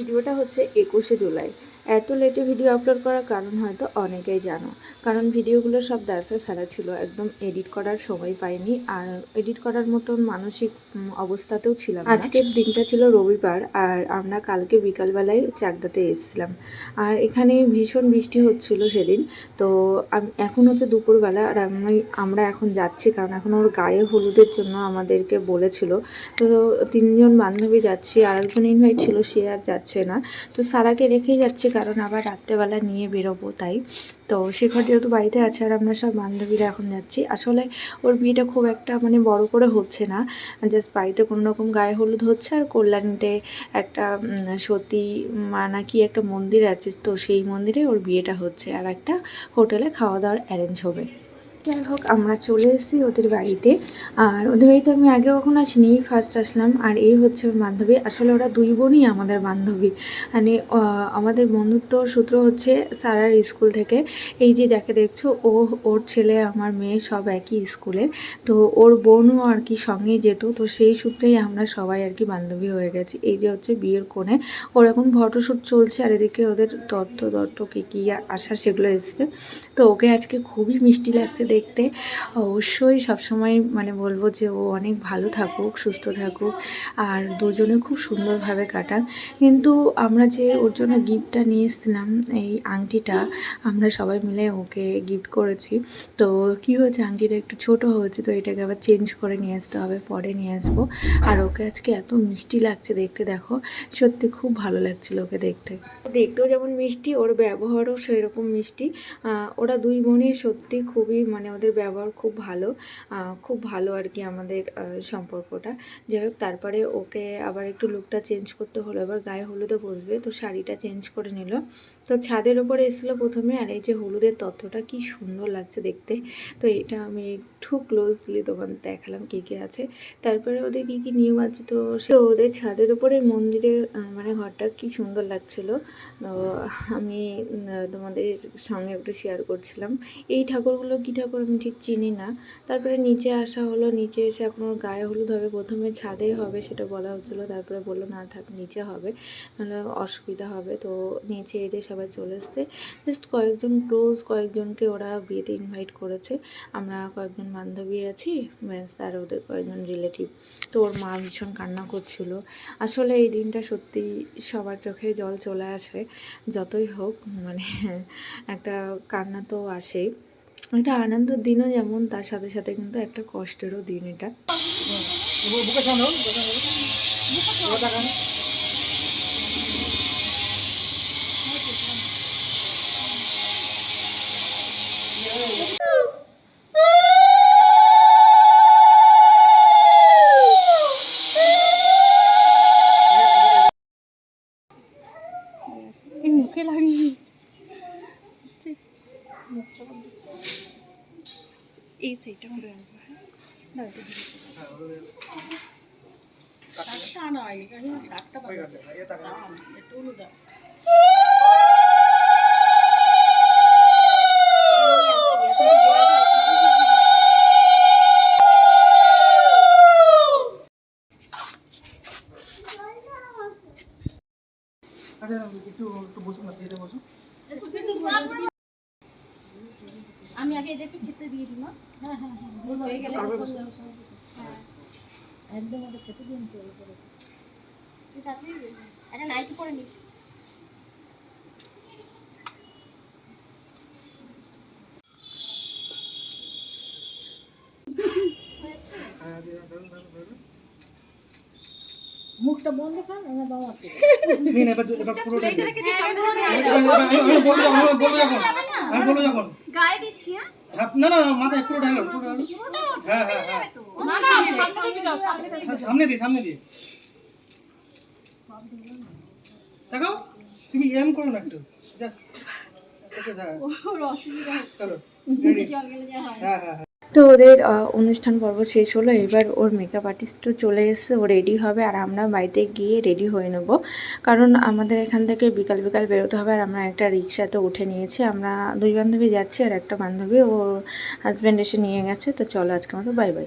ভিডিওটা হচ্ছে একুশে জুলাই। এত লেটে ভিডিও আপলোড করার কারণ হয়তো অনেকেই জানো। কারণ ভিডিওগুলো সব ডার্ফে ফেলা ছিল, একদম এডিট করার সময় পাইনি আর এডিট করার মতন মানসিক অবস্থাতেও ছিলাম আজকের দিনটা ছিল রবিবার আর আমরা কালকে বিকালবেলায় চাকদাতে এসেছিলাম। আর এখানে ভীষণ বৃষ্টি হচ্ছিল সেদিন, তো এখন হচ্ছে দুপুরবেলা আর আমি, আমরা এখন যাচ্ছি কারণ এখন ওর গায়ে হলুদের জন্য আমাদেরকে বলেছিল। তো তিনজন বান্ধবী যাচ্ছি আর একজন ইনভাইট ছিল, সে আর যাচ্ছে না। তো সারাকে রেখেই যাচ্ছি কারণ আবার রাত্রেবেলা নিয়ে বেরোবো, তাই। তো শেখর যেহেতু বাড়িতে আছে আর আমরা সব বান্ধবীরা এখন যাচ্ছি, আসলে ওর বিয়েটা খুব একটা মানে বড় করে হচ্ছে না। জাস্ট বাড়িতে কোনো রকম গায়ে হলুদ হচ্ছে আর কল্যাণীতে একটা সতী মা নাকি একটা মন্দির আছে, তো সেই মন্দিরে ওর বিয়েটা হচ্ছে আর একটা হোটেলে খাওয়া দাওয়ার অ্যারেঞ্জ হবে। যাই হোক, আমরা চলে এসেছি ওদের বাড়িতে। আর ওদের বাড়িতে আমি আগে কখনো আসিনি ফার্স্ট আসলাম। আর এই হচ্ছে ওর বান্ধবী। আসলে ওরা দুই বোনই আমাদের বান্ধবী। মানে আমাদের বন্ধুত্ব সূত্র হচ্ছে সারার স্কুল থেকে। এই যে যাকে দেখছ, ও, ওর ছেলে, আমার মেয়ে সব একই স্কুলের তো ওর বোনও আর কি সঙ্গেই যেত। তো সেই সূত্রেই আমরা সবাই আর কি বান্ধবী হয়ে গেছি। এই যে হচ্ছে বিয়ের কোণে। ওর এখন ফটোশ্যুট চলছে, আর এদিকে ওদের তত্ত্ব তত্ত্ব কী কী আসা সেগুলো এসছে। তো ওকে আজকে খুবই মিষ্টি লাগছে। দেখতে, অবশ্যই সবসময় মানে বলব যে ও অনেক ভালো থাকুক, সুস্থ থাকুক, আর দুজনে খুব সুন্দরভাবে কাটাক। কিন্তু আমরা যে ওর জন্য গিফটটা নিয়ে এসেছিলাম এই আংটিটা, আমরা সবাই মিলে ওকে গিফট করেছি। তো কি হয়েছে? আংটিটা একটু ছোট হয়েছে, তো এটাকে আবার চেঞ্জ করে নিয়ে আসতে হবে, পরে নিয়ে আসব। আর ওকে আজকে এত মিষ্টি লাগছে দেখতে, দেখো, সত্যি খুব ভালো লাগছিল ওকে দেখতে। দেখতেও যেমন মিষ্টি, ওর ব্যবহারও সেরকম মিষ্টি। ওরা দুই বোনই সত্যি খুবই মানে ওদের ব্যবহার খুব ভালো খুব ভালো আর কি আমাদের সম্পর্কটা। যাই হোক তারপরে ওকে আবার একটু লুকটা চেঞ্জ করতে হলো। এবার গায়ে হলুদে বসবে, তো শাড়িটা চেঞ্জ করে নিল। তো ছাদের ওপরে এসেছিল প্রথমে, আর এই যে হলুদের তথ্যটা কি সুন্দর লাগছে দেখতে। তো এটা আমি একটু ক্লোজলি তোমার দেখালাম কী কী আছে। তারপরে ওদের কী কী নিয়ম আছে, তো সে ওদের ছাদের ওপরে মন্দিরের মানে ঘরটা কি সুন্দর লাগছিল। আমি তোমাদের সঙ্গে একটু শেয়ার করছিলাম। এই ঠাকুরগুলো কী ঠাকুর আমি ঠিক চিনি না। তারপরে নিচে আসা হলো, নিচে এসে এখন ওর গায়ে হলুদ হবে, প্রথমে ছাদে হবে সেটা বলা হচ্ছিল, তারপরে বলল, না থাক, নিচে হবে, নাহলে অসুবিধা হবে। তো নিচে যে সবাই চলে এসছে জাস্ট কয়েকজন ক্লোজ কয়েকজনকে ওরা বিয়েতে ইনভাইট করেছে। আমরা কয়েকজন বান্ধবী আছি, ব্যাস, আর ওদের কয়েকজন রিলেটিভ তো ওর মা ভীষণ কান্না করছিল। আসলে এই দিনটা সত্যি সবার চোখে জল চলে আসে, যতই হোক মানে একটা কান্না তো আসেই। একটা আনন্দের দিনও যেমন তার সাথে সাথে কিন্তু একটা কষ্টেরও দিন এটা। মুখে লাগিনি এই সাইডটা ঘুরে আসব হ্যাঁ। একটু উলুদা আচ্ছা, একটু একটু বসুন না, সিটে বসুন। আমি আগে এদেরকে খেতে দিয়ে দিই মা। হ্যাঁ হ্যাঁ হ্যাঁ। একদম ওদের খেতে দিন তুই তাড়াতাড়ি একটা নাইটি নিস। মুখটা বন্ধ কর আমার বাবা বলব আমি বলব যখন। আমি বলব যখন। গায়ে দিচ্ছি হ্যাঁ? না না মাথায় পুরো ঢালো পুরো। হ্যাঁ হ্যাঁ হ্যাঁ। সামনে দিয়ে সামনে দিয়ে। দেখাও তুমি এম করো না একটু। জাস্ট ওর অসুবিধা হচ্ছে। হ্যাঁ হ্যাঁ হ্যাঁ। তো ওদের অনুষ্ঠান পর্ব শেষ হলো। এবার ওর মেকআপ আর্টিস্টও চলে এসেছে, ও রেডি হবে আর আমরা বাড়িতে গিয়ে রেডি হয়ে নেব। কারণ আমাদের এখান থেকে বিকাল বিকাল বেরোতে হবে আর আমরা একটা রিক্সাতে উঠে নিয়েছি। আমরা দুই বান্ধবী যাচ্ছি আর একটা বান্ধবী, ও হাজব্যান্ড এসে নিয়ে গেছে। তো চলো আজকে আমাদের বাই বাই